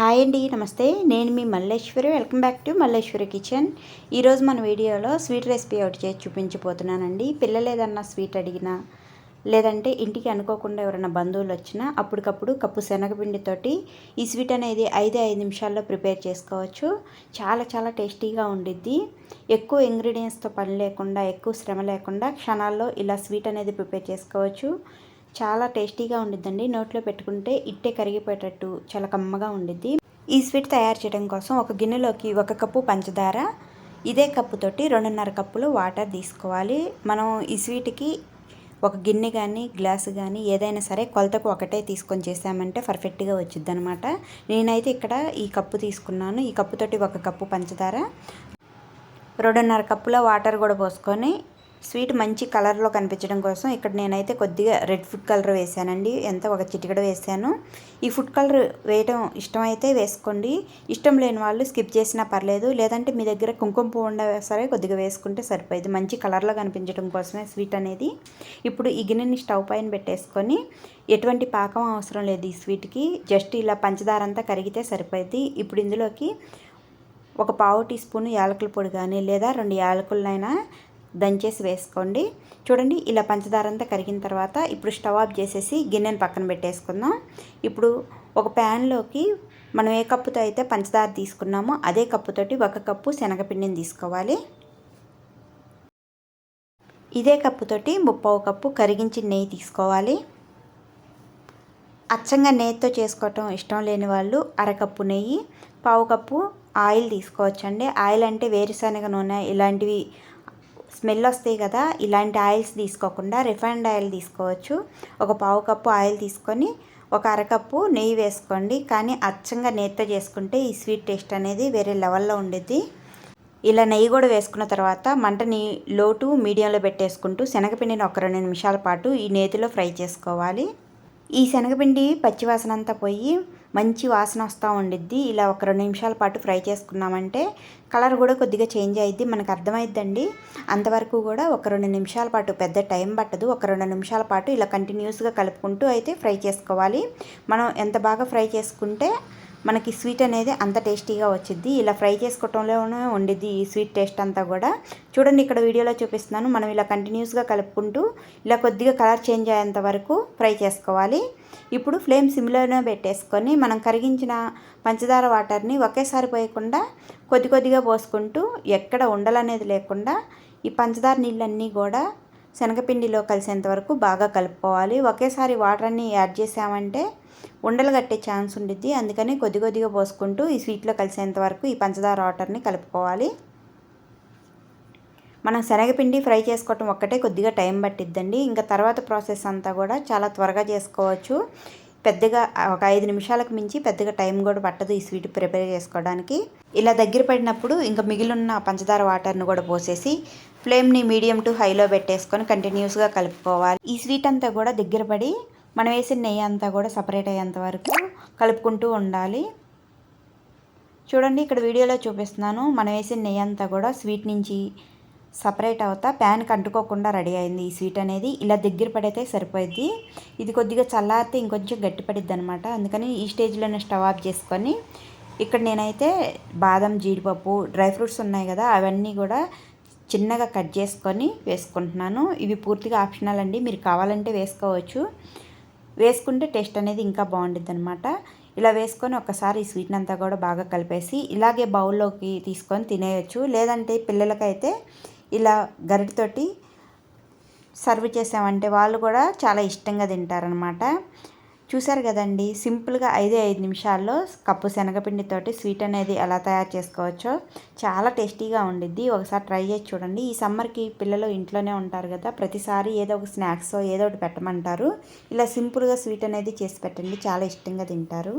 Hi అండి నమస్తే. నేను మీ Malleswari. Welcome back to Malleswari kitchen. ఈరోజు మన వీడియోలో స్వీట్ రెసిపీ ఒకటి చేసి చూపించబోతున్నానండి. పిల్లలు ఏదన్నా స్వీట్ అడిగినా లేదంటే ఇంటికి అనుకోకుండా ఎవరైనా బంధువులు వచ్చినా అప్పటికప్పుడు కప్పు శనగపిండితోటి ఈ స్వీట్ అనేది ఐదు ఐదు నిమిషాల్లో ప్రిపేర్ చేసుకోవచ్చు. చాలా చాలా టేస్టీగా ఉండిద్ది. ఎక్కువ ఇంగ్రీడియంట్స్తో పని లేకుండా ఎక్కువ శ్రమ లేకుండా క్షణాల్లో ఇలా స్వీట్ అనేది ప్రిపేర్ చేసుకోవచ్చు. చాలా టేస్టీగా ఉండిద్దండి. నోట్లో పెట్టుకుంటే ఇట్టే కరిగిపోయేటట్టు చాలా కమ్మగా ఉండిద్ది. ఈ స్వీట్ తయారు చేయడం కోసం ఒక గిన్నెలోకి ఒక కప్పు పంచదార ఇదే కప్పుతోటి రెండున్నర కప్పులు వాటర్ తీసుకోవాలి. మనం ఈ స్వీట్కి ఒక గిన్నె కానీ గ్లాసు కానీ ఏదైనా సరే కొలతకు ఒకటే తీసుకొని చేసామంటే పర్ఫెక్ట్గా వచ్చింది అనమాట నేనైతే ఇక్కడ ఈ కప్పు తీసుకున్నాను. ఈ కప్పుతోటి ఒక కప్పు పంచదార రెండున్నర కప్పుల వాటర్ కూడా పోసుకొని స్వీట్ మంచి కలర్లో కనిపించడం కోసం ఇక్కడ నేనైతే కొద్దిగా రెడ్ ఫుడ్ కలర్ వేసానండి. ఎంత ఒక చిటికడ వేసాను. ఈ ఫుడ్ కలర్ వేయటం ఇష్టమైతే వేసుకోండి. ఇష్టం లేని వాళ్ళు స్కిప్ చేసినా పర్లేదు. లేదంటే మీ దగ్గర కుంకుమ పువ్వు ఉండే సరే కొద్దిగా వేసుకుంటే సరిపోయేది. మంచి కలర్లో కనిపించడం కోసమే స్వీట్ అనేది. ఇప్పుడు ఈ గిన్నెని స్టవ్ పైన పెట్టేసుకొని ఎటువంటి పాకం అవసరం లేదు ఈ స్వీట్కి. జస్ట్ ఇలా పంచదార అంతా కరిగితే సరిపోయింది. ఇప్పుడు ఇందులోకి ఒక పావు టీ స్పూన్ యాలకుల పొడి కానీ లేదా రెండు యాలకులనైనా దంచేసి వేసుకోండి. చూడండి ఇలా పంచదార అంతా కరిగిన తర్వాత ఇప్పుడు స్టవ్ ఆఫ్ చేసేసి గిన్నెను పక్కన పెట్టేసుకుందాం. ఇప్పుడు ఒక ప్యాన్లోకి మనం ఏ కప్పుతో అయితే పంచదార తీసుకున్నామో అదే కప్పుతోటి ఒక కప్పు శనగపిండిని తీసుకోవాలి. ఇదే కప్పుతోటి ముప్పావు కప్పు కరిగించిన నెయ్యి తీసుకోవాలి. అచ్చంగా నెయ్యితో చేసుకోవటం ఇష్టం లేని వాళ్ళు అరకప్పు నెయ్యి పావు కప్పు ఆయిల్ తీసుకోవచ్చండి. ఆయిల్ అంటే వేరుశనగ నూనె ఇలాంటివి స్మెల్ వస్తాయి కదా ఇలాంటి ఆయిల్స్ తీసుకోకుండా రిఫైన్డ్ ఆయిల్ తీసుకోవచ్చు. ఒక పావు కప్పు ఆయిల్ తీసుకొని ఒక అరకప్పు నెయ్యి వేసుకోండి. కానీ అచ్చంగా నేత చేసుకుంటే ఈ స్వీట్ టేస్ట్ అనేది వేరే లెవెల్లో ఉండేది ఇలా నెయ్యి కూడా వేసుకున్న తర్వాత మంటని లోటు మీడియంలో పెట్టేసుకుంటూ శనగపిండిని ఒక రెండు నిమిషాల పాటు ఈ నేతిలో ఫ్రై చేసుకోవాలి. ఈ శనగపిండి పచ్చివాసన అంతా పోయి మంచి వాసన వస్తూ ఉండిద్ది. ఇలా ఒక రెండు నిమిషాల పాటు ఫ్రై చేసుకున్నామంటే కలర్ కూడా కొద్దిగా చేంజ్ అయ్యిద్ది మనకు అర్థమైద్దండి. అంతవరకు కూడా ఒక రెండు నిమిషాల పాటు పెద్ద టైం పట్టదు. ఒక రెండు నిమిషాల పాటు ఇలా కంటిన్యూస్గా కలుపుకుంటూ అయితే ఫ్రై చేసుకోవాలి. మనం ఎంత బాగా ఫ్రై చేసుకుంటే మనకి స్వీట్ అనేది అంత టేస్టీగా వచ్చింది ఇలా ఫ్రై చేసుకోవటంలోనే ఉండిద్ది ఈ స్వీట్ టేస్ట్ అంతా కూడా. చూడండి ఇక్కడ వీడియోలో చూపిస్తున్నాను. మనం ఇలా కంటిన్యూస్గా కలుపుకుంటూ ఇలా కొద్దిగా కలర్ చేంజ్ అయ్యేంత వరకు ఫ్రై చేసుకోవాలి. ఇప్పుడు ఫ్లేమ్ సిమ్లోనే పెట్టేసుకొని మనం కరిగించిన పంచదార వాటర్ని ఒకేసారి పోయకుండా కొద్ది కొద్దిగా పోసుకుంటూ ఎక్కడ ఉండలనేది లేకుండా ఈ పంచదార నీళ్ళన్నీ కూడా శనగపిండిలో కలిసేంత వరకు బాగా కలుపుకోవాలి. ఒకేసారి వాటర్ అన్ని యాడ్ చేసామంటే ఉండలు కట్టే ఛాన్స్ ఉండిద్ది. అందుకని కొద్ది కొద్దిగా పోసుకుంటూ ఈ స్వీట్లో కలిసేంత వరకు ఈ పంచదార వాటర్ని కలుపుకోవాలి. మనం శనగపిండి ఫ్రై చేసుకోవటం ఒక్కటే కొద్దిగా టైం పట్టిద్దండి. ఇంకా తర్వాత ప్రాసెస్ అంతా కూడా చాలా త్వరగా చేసుకోవచ్చు. పెద్దగా ఒక ఐదు నిమిషాలకు మించి పెద్దగా టైం కూడా పట్టదు ఈ స్వీట్ ప్రిపేర్ చేసుకోవడానికి. ఇలా దగ్గర పడినప్పుడు ఇంకా మిగిలిన పంచదార వాటర్ను కూడా పోసేసి ఫ్లేమ్ని మీడియం టు హైలో పెట్టేసుకొని కంటిన్యూస్గా కలుపుకోవాలి. ఈ స్వీట్ అంతా కూడా దగ్గర పడి మనం వేసిన నెయ్యి అంతా కూడా సపరేట్ అయ్యేంత వరకు కలుపుకుంటూ ఉండాలి. చూడండి ఇక్కడ వీడియోలో చూపిస్తున్నాను. మనం వేసిన నెయ్యి అంతా కూడా స్వీట్ నుంచి సపరేట్ అవుతా ప్యాన్కి అంటుకోకుండా రెడీ అయింది ఈ స్వీట్ అనేది. ఇలా దగ్గర పడితే సరిపోయింది ఇది కొద్దిగా చల్లారితే ఇంకొంచెం గట్టి పడిద్ది అనమాట అందుకని ఈ స్టేజ్లోనే స్టవ్ ఆఫ్ చేసుకొని ఇక్కడ నేనైతే బాదం జీడిపప్పు డ్రై ఫ్రూట్స్ ఉన్నాయి కదా అవన్నీ కూడా చిన్నగా కట్ చేసుకొని వేసుకుంటున్నాను. ఇవి పూర్తిగా ఆప్షనల్ అండి. మీరు కావాలంటే వేసుకోవచ్చు. వేసుకుంటే టేస్ట్ అనేది ఇంకా బాగుంటుంది అనమాట ఇలా వేసుకొని ఒకసారి ఈ స్వీట్ని అంతా కూడా బాగా కలిపేసి ఇలాగే బౌల్లోకి తీసుకొని తినేయచ్చు. లేదంటే పిల్లలకైతే ఇలా గరిటతోటి సర్వ్ చేసామంటే వాళ్ళు కూడా చాలా ఇష్టంగా తింటారనమాట. చూశారు కదండి సింపుల్గా ఐదే ఐదు నిమిషాల్లో కప్పు శనగపిండితోటి స్వీట్ అనేది ఎలా తయారు చేసుకోవచ్చో చాలా టేస్టీగా ఉండిద్ది. ఒకసారి ట్రై చేసి చూడండి. ఈ సమ్మర్కి పిల్లలు ఇంట్లోనే ఉంటారు కదా ప్రతిసారి ఏదో ఒక స్నాక్స్ ఏదో ఒకటి పెట్టమంటారు. ఇలా సింపుల్గా స్వీట్ అనేది చేసి పెట్టండి. చాలా ఇష్టంగా తింటారు.